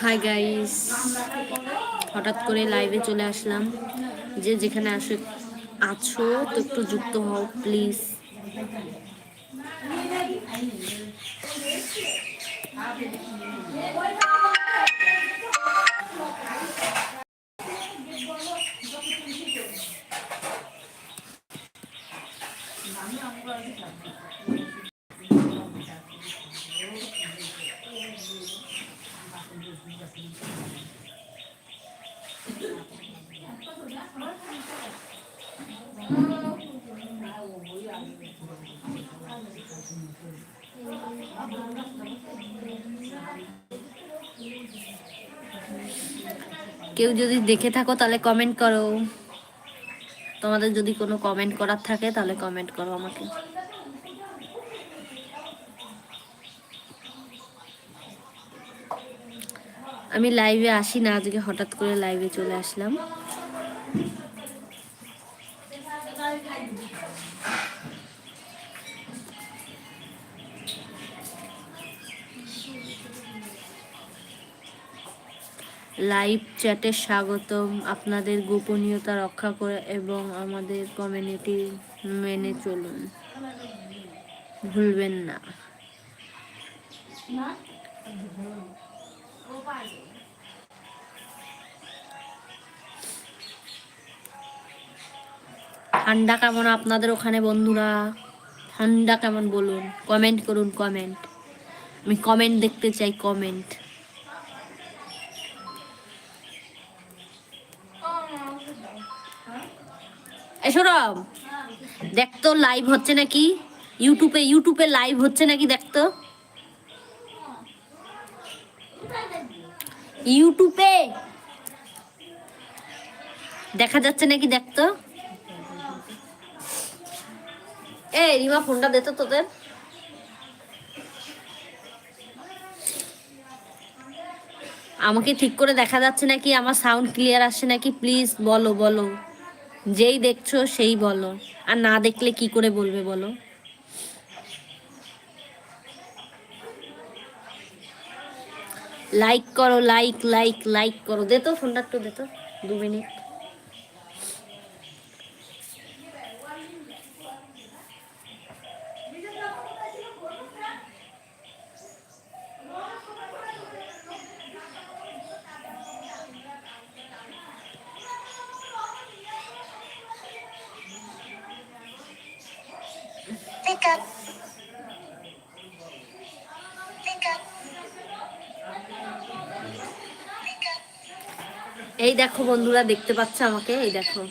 Hi guys হঠাৎ করে লাইভে চলে আসলাম। যে যেখানে আসে, আছো, তো একটু যুক্ত হও প্লিজ কেউ যদি দেখে থাকো তাহলে কমেন্ট করো। তোমাদের যদি কোনো কমেন্ট করার থাকে, তাহলে কমেন্ট করো আমাকে। আমি লাইভে আসি না, আজকে হঠাৎ করে লাইভে চলে আসলাম। লাইভ চ্যাটে স্বাগতম। আপনাদের গোপনীয়তা রক্ষা করে এবং আমাদের কমিউনিটি মেনে চলুন। ভুলবেন না। ঠান্ডা কেমন আপনাদের ওখানে বন্ধুরা? ঠান্ডা কেমন বলুন? কমেন্ট করুন কমেন্ট আমি কমেন্ট দেখতে চাই কমেন্ট এই সৌরভ, দেখ তো লাইভ হচ্ছে নাকি? ইউটিউবে ইউটিউবে লাইভ হচ্ছে নাকি দেখতো ইউটিউবে দেখা যাচ্ছে নাকি দেখতো এ, রিমা ফোনটা দে তো তোদের। আমাকে ঠিক করে দেখা যাচ্ছে নাকি? আমার সাউন্ড ক্লিয়ার আসছে নাকি? প্লিজ বলো বলো। যেই দেখছ সেই বলো। আর না দেখলে কি করে বলবে বলো? লাইক করো লাইক লাইক লাইক করো। দে তো ফোনটা একটু, দে তো। দু মিনিট। এই দেখো বন্ধুরা দেখতে পাচ্ছ আমাকে? এই দেখো।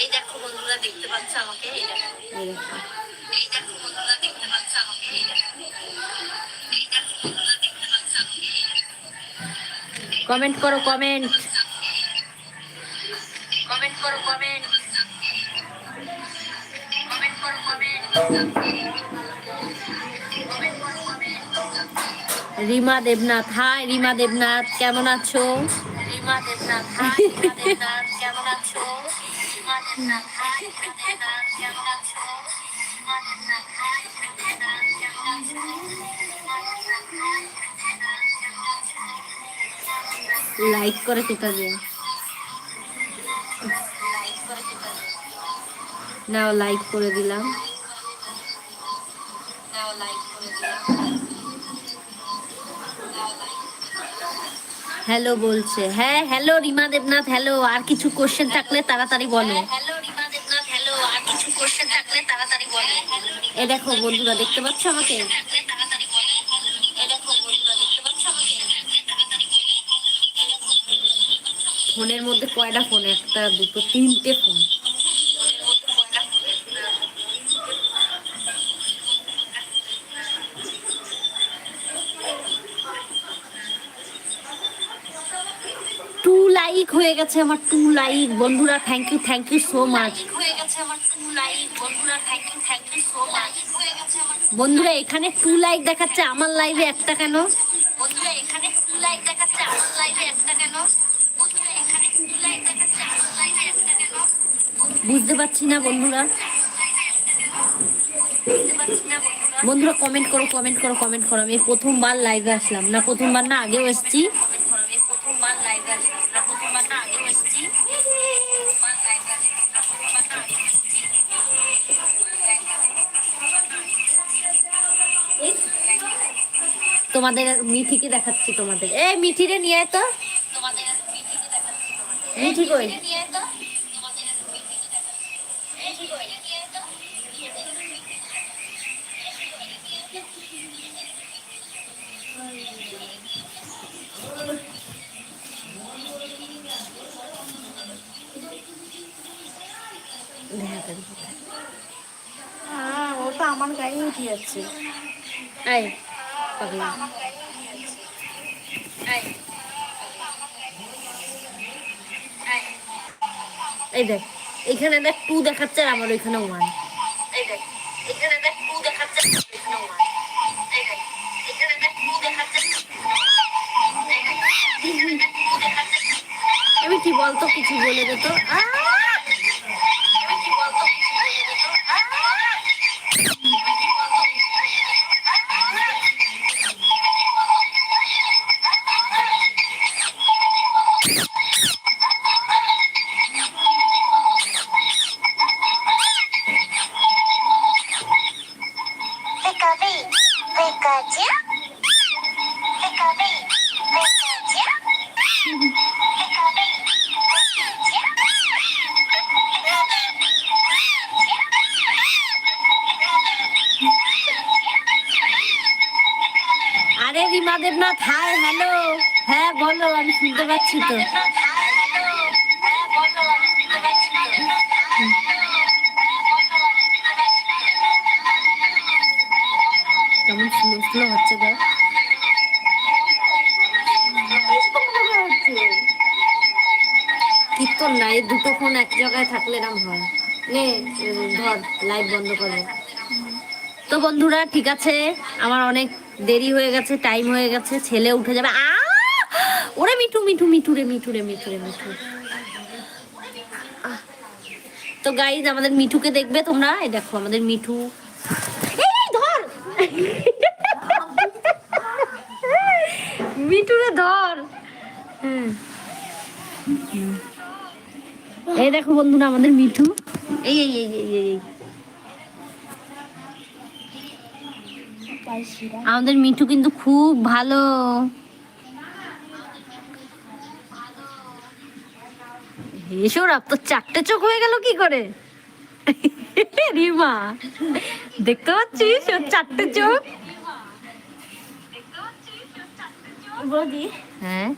এই দেখো বন্ধুরা দেখতে পাচ্ছ আমাকে? এই দেখো। এই দেখো। এই দেখো বন্ধুরা দেখতে পাচ্ছ আমাকে? এই দেখো। এই দেখো বন্ধুরা দেখতে পাচ্ছ আমাকে? এই দেখো। কমেন্ট করো কমেন্ট। কমেন্ট করো কমেন্ট। কমেন্ট করো কমেন্ট। রিমা দেবনাথ হাই রিমা দেবনাথ কেমন আছো? লাইক করে কেটা যে নাও লাইক করে দিলাম। হ্যালো বলছে। হ্যাঁ হ্যালো রিমা দেবনাথ হ্যালো আর কিছু কোশ্চেন থাকলে তাড়াতাড়ি বলো। হ্যালো রিমা দেবনাথ হ্যালো আর কিছু কোশ্চেন থাকলে তাড়াতাড়ি বলো। এ দেখো বন্ধুরা দেখতে পাচ্ছ আমাকে? এ দেখো বন্ধুরা দেখতে পাচ্ছ আমাকে? ফোনের মধ্যে কয়টা ফোন একটা দুটো তিনটে ফোন টু লাইক হয়ে গেছে আমার টু লাইক বন্ধুরা thank you thank you so much like বন্ধুরা এখানে টু লাইক দেখাচ্ছে আমার লাইভে একটা কেন? বন্ধুরা এখানে ফুল লাইট দেখাচ্ছে আমার লাইভে একটা কেন? বন্ধুরা এখানে ফুল লাইট দেখাচ্ছে আমার লাইভে একটা কেন? বুঝতে পারছি না বন্ধুরা। বন্ধুরা। কমেন্ট করো কমেন্ট করো কমেন্ট করো। আমি প্রথমবার লাইভে আসলাম। না প্রথমবার না আগেও এসেছি। প্রথমবার লাইভে আসলাম। তোমাদের মিঠিকে দেখাচ্ছি তোমাদের। এ মিঠিরে নিয়ে তো। মিঠি কই? হ্যাঁ ও তো আমার গায়ে উঠে যাচ্ছে। এই এই দেখ, এখানে দেখ টু দেখাচ্ছে আমার ওইখানে ওয়ান। আমি কি বলতো, কিছু বলে দে তো। আহ! দেবনাথ হাই হ্যালো হ্যাঁ বলো, আমি শুনতে পাচ্ছি তো। কেমন স্লো স্লো হচ্ছে দেখ কীর্তন না এই দুটো ফোন এক জায়গায় থাকলে এরম হয়। নে ধর লাইভ বন্ধ করে তো বন্ধুরা, ঠিক আছে? আমার অনেক দেরি হয়ে গেছে টাইম হয়ে গেছে ছেলে উঠে যাবে। আ! ওরে মিঠু মিঠু মিঠু রে মিঠু রে মিঠু রে মিঠু। তো গাইজ আমাদের মিঠুকে দেখবে তোমরা? এই দেখো আমাদের মিঠু। এই, ধর! মিঠু রে ধর। হুম। এই দেখো বন্ধুরা আমাদের মিঠু। এই এই এই এই এই, আমাদের মিঠু কিন্তু খুব ভালো। এসব তো চারটে চোখ হয়ে গেল কি করে? রিমা দেখতে পাচ্ছিস? ওর চারটে চোখ? হ্যাঁ।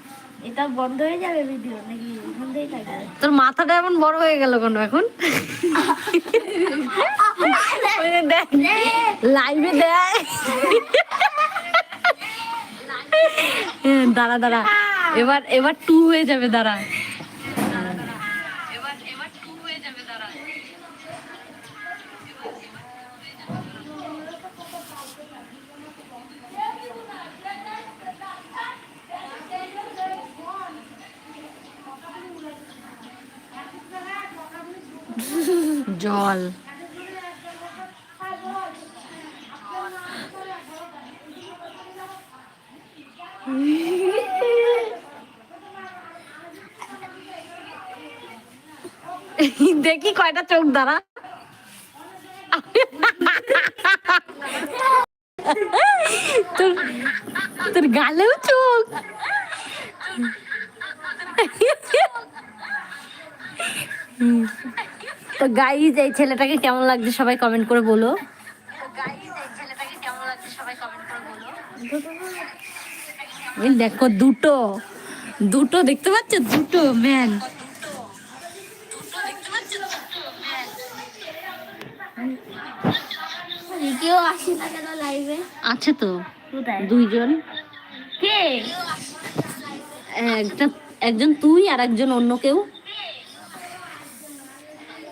এটা বন্ধ হয়ে যাবে ভিডিও নাকি বন্ধই থাকবে তোর মাথাটা এমন বড় হয়ে গেল কেন এখন? দেখ লাইভে দেয় হ্যাঁ, দাঁড়া দাঁড়া। এবার এবার টু হয়ে যাবে দাঁড়া এবার এবার টু হয়ে যাবে দাঁড়া জল। দেখি কয়টা চোখ দ্বারা তোর তোর গালেও চোখ। তো গাইজ এই ছেলেটাকে কেমন লাগছে সবাই কমেন্ট করে বলো। দেখো দুটো। দুটো দেখতে পাচ্ছ? দুটো ম্যান আছে তো। দুইজন। কে? একটা একজন তুই আর একজন অন্য কেউ।